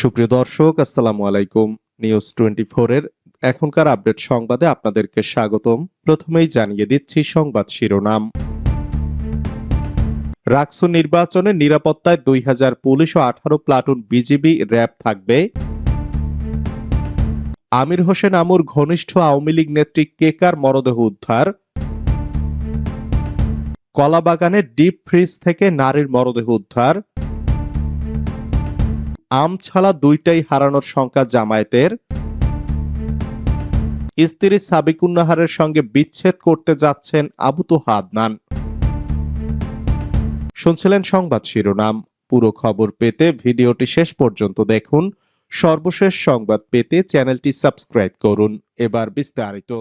সুপ্রিয় দর্শক, আসসালামু আলাইকুম। নিউজ টোয়েন্টি এর এখনকার আপডেট সংবাদে আপনাদেরকে স্বাগতম। প্রথমেই জানিয়ে দিচ্ছি সংবাদ শিরোনাম। রাকসু নির্বাচনে নিরাপত্তায় দুই হাজার পুলিশ ও আঠারো প্লাটুন বিজিবি র্যাব থাকবে। আমির হোসেন আমুর ঘনিষ্ঠ আওয়ামী লীগ নেত্রী কেকার মরদেহ উদ্ধার? কলাবাগানে ডিপ ফ্রিজ থেকে নারীর মরদেহ উদ্ধার। আম ছাড়া দুইটাই হারানোর সংখ্যা জামায়াতের। স্ত্রী সাবিকুন্নাহারের সঙ্গে বিচ্ছেদ করতে যাচ্ছেন আবু তো হাদনান শুনছিলেন সংবাদ শিরোনাম। পুরো খবর পেতে ভিডিওটি শেষ পর্যন্ত দেখুন। সর্বশেষ সংবাদ পেতে চ্যানেলটি সাবস্ক্রাইব করুন। এবার বিস্তারিত।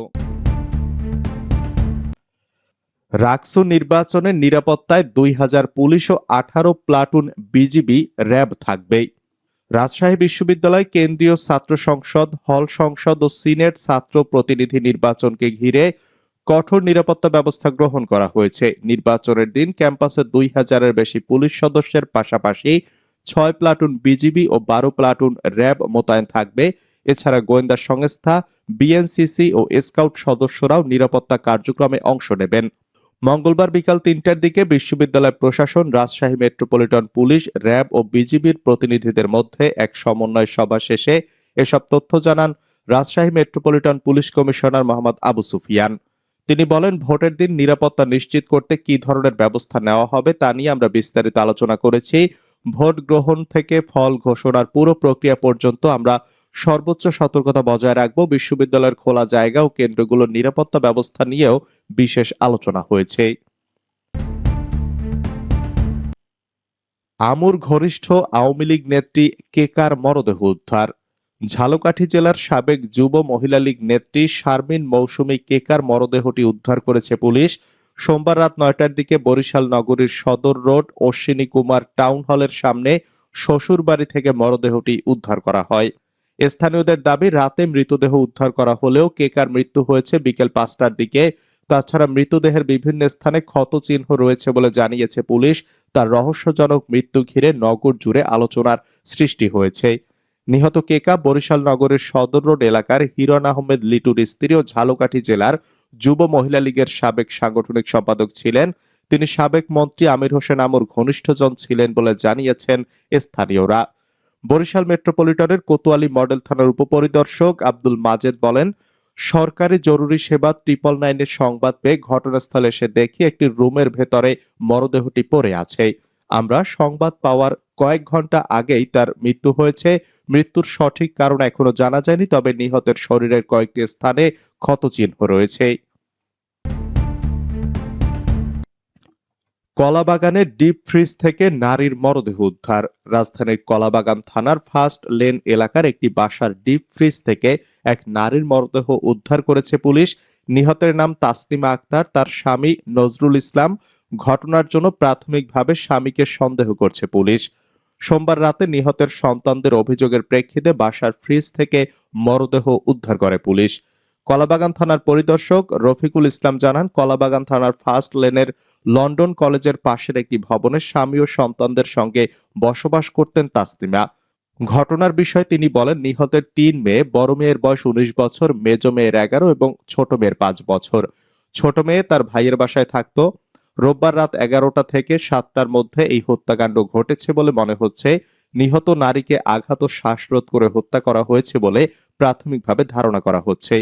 রাকসু নির্বাচনের নিরাপত্তায় দুই হাজার পুলিশ ও আঠারো প্লাটুন বিজিবি র্যাব থাকবে রাজশাহী বিশ্ববিদ্যালয় কেন্দ্রীয় ছাত্র সংসদ, হল সংসদ ও সিনেট ছাত্র প্রতিনিধি নির্বাচনকে ঘিরে কঠোর নিরাপত্তা ব্যবস্থা গ্রহণ করা হয়েছে। নির্বাচনের দিন ক্যাম্পাসে দুই হাজারের বেশি পুলিশ সদস্যের পাশাপাশি ছয় প্লাটুন বিজিবি ও বারো প্লাটুন র্যাব মোতায়েন থাকবে। এছাড়া গোয়েন্দা সংস্থা, বিএনসিসি ও স্কাউট সদস্যরাও নিরাপত্তা কার্যক্রমে অংশ নেবেন। মঙ্গলবার বিকাল তিনটার দিকে বিশ্ববিদ্যালয় প্রশাসন, রাজশাহী মেট্রোপলিটন পুলিশ, র্যাব ও বিজিবির প্রতিনিধিদের মধ্যে এক সমন্বয় সভা শেষে এসব তথ্য জানান Rajshahi metropolitan police commissioner Mohammad Abu Sufian. তিনি বলেন, ভোটের দিন নিরাপত্তা নিশ্চিত করতে কি ধরনের ব্যবস্থা নেওয়া হবে তা নিয়ে আমরা বিস্তারিত আলোচনা করেছি। ভোট গ্রহণ থেকে ফল ঘোষণার পুরো প্রক্রিয়া পর্যন্ত আমরা সর্বোচ্চ সতর্কতা বজায় রাখব। বিশ্ববিদ্যালয়ের খোলা জায়গা ও কেন্দ্রগুলোর নিরাপত্তা ব্যবস্থা নিয়েও বিশেষ আলোচনা হয়েছে। আমুর ঘনিষ্ঠ আওয়ামী লীগ নেত্রী কেকার মরদেহ উদ্ধার। ঝালকাঠি জেলার সাবেক যুব মহিলা লীগ নেত্রী শারমিন মৌসুমী কেকার মরদেহটি উদ্ধার করেছে পুলিশ। সোমবার রাত নয়টার দিকে বরিশাল নগরীর সদর রোড অশ্বিনী কুমার টাউন হলের সামনে শ্বশুর বাড়ি থেকে মরদেহটি উদ্ধার করা হয়। স্থানীয়দের দাবি, রাতে মৃতদেহ উদ্ধার করা হলেও কেকার মৃত্যু হয়েছে বিকেল পাঁচটার দিকে। তাছাড়া মৃতদেহের বিভিন্ন স্থানে ক্ষত চিহ্ন রয়েছে বলে জানিয়েছে পুলিশ। তার রহস্যজনক মৃত্যু ঘিরে নগর জুড়ে আলোচনার সৃষ্টি হয়েছে। নিহত কেকা বরিশাল নগরের সদর রোড এলাকার হিরন আহমেদ লিটুর স্ত্রী ও ঝালকাঠি জেলার যুব মহিলা লীগের সাবেক সাংগঠনিক সম্পাদক ছিলেন। তিনি সাবেক মন্ত্রী আমির হোসেন আমর ঘনিষ্ঠজন ছিলেন বলে জানিয়েছেন স্থানীয়রা। বরিশাল মেট্রোপলিটনের কোতোয়ালি মডেল থানার উপপরিদর্শক আব্দুল মাজেদ বলেন, সরকারি জরুরি সেবা ট্রিপল নাইনের সংবাদ পেয়ে ঘটনাস্থলে এসে দেখি একটি রুমের ভেতরে মরদেহটি পড়ে আছে। আমরা সংবাদ পাওয়ার কয়েক ঘণ্টা আগেই তার মৃত্যু হয়েছে। মৃত্যুর সঠিক কারণ এখনও জানা যায়নি, তবে নিহতের শরীরের কয়েকটি স্থানে ক্ষতচিহ্ন রয়েছে। কলাবাগানে ডিপ ফ্রিজ থেকে নারীর মরদেহ উদ্ধার। রাজধানীর কলাবাগান থানার ফার্স্ট লেন এলাকার একটি বাসার ডিপ ফ্রিজ থেকে এক নারীর মরদেহ উদ্ধার করেছে পুলিশ। নিহতের নাম তাসলিমা আক্তার, তার স্বামী নজরুল ইসলাম। ঘটনার জন্য প্রাথমিকভাবে স্বামীকে সন্দেহ করছে পুলিশ। সোমবার রাতে নিহতের সন্তানদের অভিযোগের প্রেক্ষিতে বাসার ফ্রিজ থেকে মরদেহ উদ্ধার করে পুলিশ। কলাবাগান থানার পরিদর্শক রফিকুল ইসলাম জানান, কলাবাগান থানার ফার্স্ট লেনের লন্ডন কলেজের পাশের একটি ভবনে স্বামী ও সন্তানদের সঙ্গে বসবাস করতেন তাসলিমা। ঘটনার বিষয়ে তিনি বলেন, নিহতের তিন মেয়ে, বড় মেয়ের বয়স উনিশ বছর, মেজ মেয়ের এগারো এবং ছোট মেয়ের পাঁচ বছর। ছোট মেয়ে তার ভাইয়ের বাসায় থাকতো। রোববার রাত এগারোটা থেকে সাতটার মধ্যে এই হত্যাকাণ্ড ঘটেছে বলে মনে হচ্ছে। নিহত নারীকে আঘাত ও শ্বাসরোধ করে হত্যা করা হয়েছে বলে প্রাথমিকভাবে ধারণা করা হচ্ছে।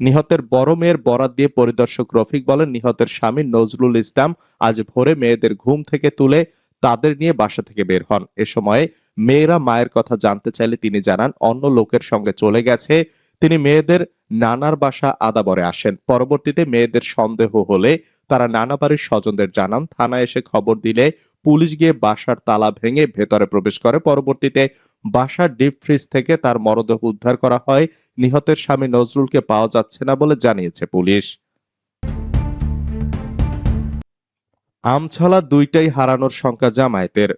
নিহতের বড় মেয়ের বরাত দিয়ে পরিদর্শক রফিক বলেন, নিহতের স্বামী নজরুল ইসলাম আজ ভোরে মেয়েদের ঘুম থেকে তুলে তাদের নিয়ে বাসা থেকে বের হন। এ সময় মেয়েরা মায়ের কথা জানতে চাইলে তিনি জানান, অন্য লোকের সঙ্গে চলে গেছে তিনি মেয়েদের নানার বাসা আদাবরে আসেন। পরবর্তীতে মেয়েদের সন্দেহ হলে তারা নানা বাড়ির স্বজনদের জানান, থানায় এসে খবর দিলে পুলিশ গিয়ে বাসার তালা ভেঙে ভেতরে প্রবেশ করে। পরবর্তীতে বাসার ডিপ ফ্রিজ থেকে তার মরদেহ উদ্ধার করা হয়। নিহতের স্বামী নজরুলকে পাওয়া যাচ্ছে না বলে জানিয়েছে পুলিশ। আমছলা দুইটাই হারানোর শঙ্কা জামায়াতের।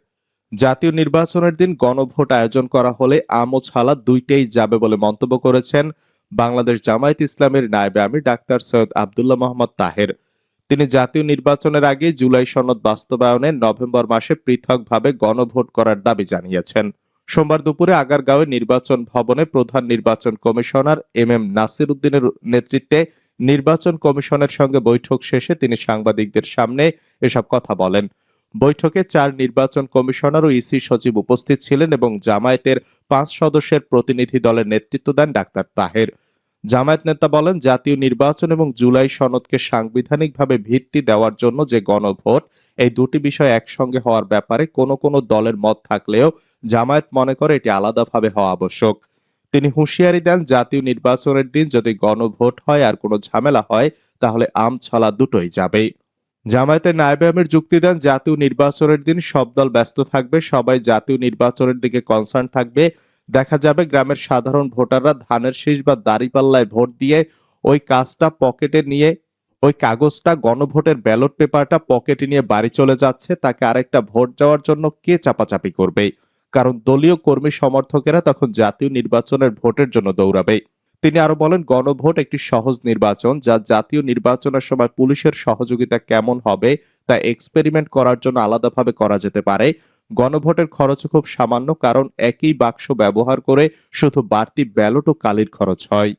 জাতীয় নির্বাচনের দিন গণভোট আয়োজন করা হলে আম ছালা দুইটাই যাবে বলে মন্তব্য করেছেন বাংলাদেশ জামায়াত ইসলামের নায়েবে আমির ডাক্তার সৈয়দ আবদুল্লাহ মোহাম্মদ তাহের। তিনি জাতীয় নির্বাচনের আগে জুলাই সনদ বাস্তবায়নে নভেম্বর মাসে পৃথকভাবে গণভোট করার দাবি জানিয়েছেন। সোমবার দুপুরে আগারগাঁওয়ে নির্বাচন ভবনে প্রধান নির্বাচন কমিশনার এম এম নাসির উদ্দিনের নেতৃত্বে নির্বাচন কমিশনের সঙ্গে বৈঠক শেষে তিনি সাংবাদিকদের সামনে এসব কথা বলেন। বৈঠকে চার নির্বাচন কমিশনার ও ইসি সচিব উপস্থিত ছিলেন এবং জামায়াতের পাঁচ সদস্যের প্রতিনিধি দলের নেতৃত্ব দেন ডাক্তার তাহের। জামায়াত নেতা বলেন, জাতীয় নির্বাচন এবং জুলাই সনদকে সাংবিধানিকভাবে ভিত্তি দেওয়ার জন্য যে গণভোট, এই দুটি বিষয় একসঙ্গে হওয়ার ব্যাপারে কোনো কোনো দলের মত থাকলেও জামায়াত মনে করে এটি আলাদাভাবে হওয়া আবশ্যক। তিনি হুঁশিয়ারি দেন, জাতীয় নির্বাচনের দিন যদি গণভোট হয় আর কোনো ঝামেলা হয়, তাহলে আম ছালা দুটোই যাবে জামায়াতের নায়েবে আমির যুক্তি দেন, জাতীয় নির্বাচনের দিন সব দল ব্যস্ত থাকবে, সবাই জাতীয় নির্বাচনের দিকে কনসার্ন থাকবে। দেখা যাবে গ্রামের সাধারণ ভোটাররা ধানের শীষ বা দাড়িপাল্লায় ভোট দিয়ে ওই কাজটা পকেটে নিয়ে, ওই কাগজটা, গণভোটের ব্যালট পেপারটা পকেটে নিয়ে বাড়ি চলে যাচ্ছে। তাকে আরেকটা ভোট যাওয়ার জন্য কে চাপাচাপি করবে? কারণ দলীয় কর্মী সমর্থকেরা তখন জাতীয় নির্বাচনের ভোটের জন্য দৌড়াবে। তিনি আরও বলেন, গণভোট একটি সহজ নির্বাচন যা জাতীয় নির্বাচনের সময় পুলিশের সহযোগিতা কেমন হবে তা এক্সপেরিমেন্ট করার জন্য আলাদাভাবে করা যেতে পারে। গণভোটের খরচ খুব সামান্য, কারণ একই বাক্স ব্যবহার করে শুধু বাড়তি ব্যালট ও কালির খরচ হয়।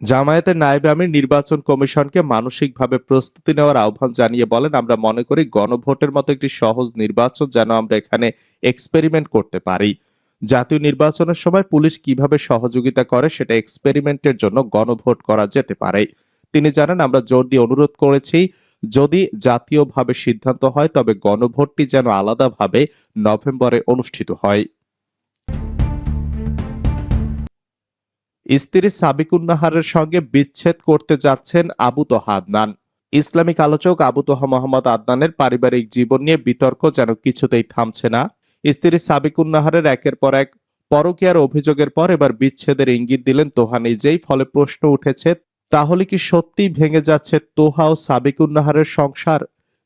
জামায়াতের নায়েবে আমির নির্বাচন কমিশনকে মানসিকভাবে প্রস্তুতি নেওয়ার আহ্বান জানিয়ে বলেন, আমরা মনে করি গণভোটের মতো একটি সহজ নির্বাচন যেন আমরা এখানে এক্সপেরিমেন্ট করতে পারি। জাতীয় নির্বাচনের সময় পুলিশ কীভাবে সহযোগিতা করে সেটা এক্সপেরিমেন্টের জন্য গণভোট করা যেতে পারে। তিনি জানান, আমরা জোর দিয়ে অনুরোধ করেছি, যদি জাতীয়ভাবে সিদ্ধান্ত হয়, তবে গণভোটটি যেন আলাদাভাবে নভেম্বরে অনুষ্ঠিত হয়। স্ত্রী সাবিকুন্নাহারের সঙ্গে বিচ্ছেদ করতে যাচ্ছেন আবু তোহা আদনান। ইসলামিক আলোচক আবু তোহা মোহাম্মদ আদনানের পারিবারিক জীবন নিয়ে বিতর্ক যেন কিছুতেই থামছে না। স্ত্রী সাবিকুন্নাহারের একের পর এক পরকীয়ার অভিযোগের পর এবার বিচ্ছেদের ইঙ্গিত দিলেন তোহা নিজেই, ফলে প্রশ্ন উঠেছে, তাহলে কি সত্যি ভেঙে যাচ্ছে তোহা ও সাবিকুন্নাহারের সংসার?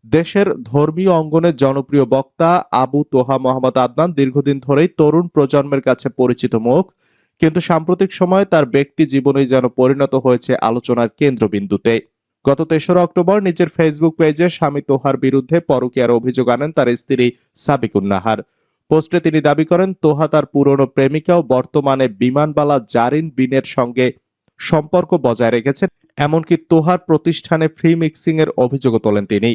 দেশের ধর্মীয় অঙ্গনের জনপ্রিয় বক্তা আবু তোহা মোহাম্মদ আদনান দীর্ঘদিন ধরেই তরুণ প্রজন্মের কাছে পরিচিত মুখ, কিন্তু সাম্প্রতিক সময়ে তার ব্যক্তি জীবনই যেন পরিণত হয়েছে আলোচনার কেন্দ্রবিন্দুতে। গত তেসরা অক্টোবর নিজের ফেসবুক পেজে স্বামী তোহার বিরুদ্ধে পরকীয়ার অভিযোগ আনেন তার স্ত্রী সাবিকুন্নাহার। পোস্টে তিনি দাবি করেন, তোহা তার পুরনো প্রেমিকাও বর্তমানে বিমানবালা জারিন বিনের সঙ্গে সম্পর্ক বজায় রেখেছেন, এমনকি তোহার প্রতিষ্ঠানে ফ্রি মিক্সিং এর অভিযোগও তোলেন তিনি।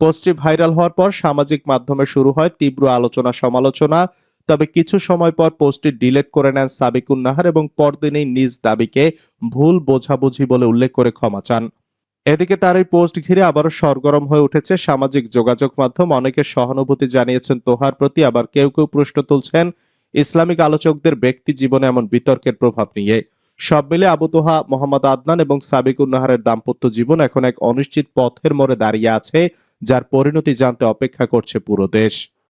পোস্টটি ভাইরাল হওয়ার পর সামাজিক মাধ্যমে শুরু হয় তীব্র আলোচনা সমালোচনা, তবে কিছু সময় পর পোস্টটি ডিলিট করে নেন সাবিকুন নাহার এবং পরদিনেই নিজ দাবিকে ভুল বোঝাবুঝি বলে উল্লেখ করে ক্ষমা চান। এদিকে তার এই পোস্ট ঘিরে আবারও সরগরম হয়ে উঠেছে সামাজিক যোগাযোগ মাধ্যম। অনেকে সহানুভূতি জানিয়েছেন, তোহার প্রতি আবার কেউ কেউ প্রশ্ন তুলছেন, ইসলামিক আলোচকদের ব্যক্তি জীবনে এমন বিতর্কের প্রভাব নিয়ে। সব মিলে আবু তোহা, মোহাম্মদ আদনান এবং সাবিকুন নাহারের দাম্পত্য জীবন এখন এক অনিশ্চিত পথের মোড়ে দাঁড়িয়ে আছে, যার পরিণতি জানতে অপেক্ষা করছে পুরো দেশ।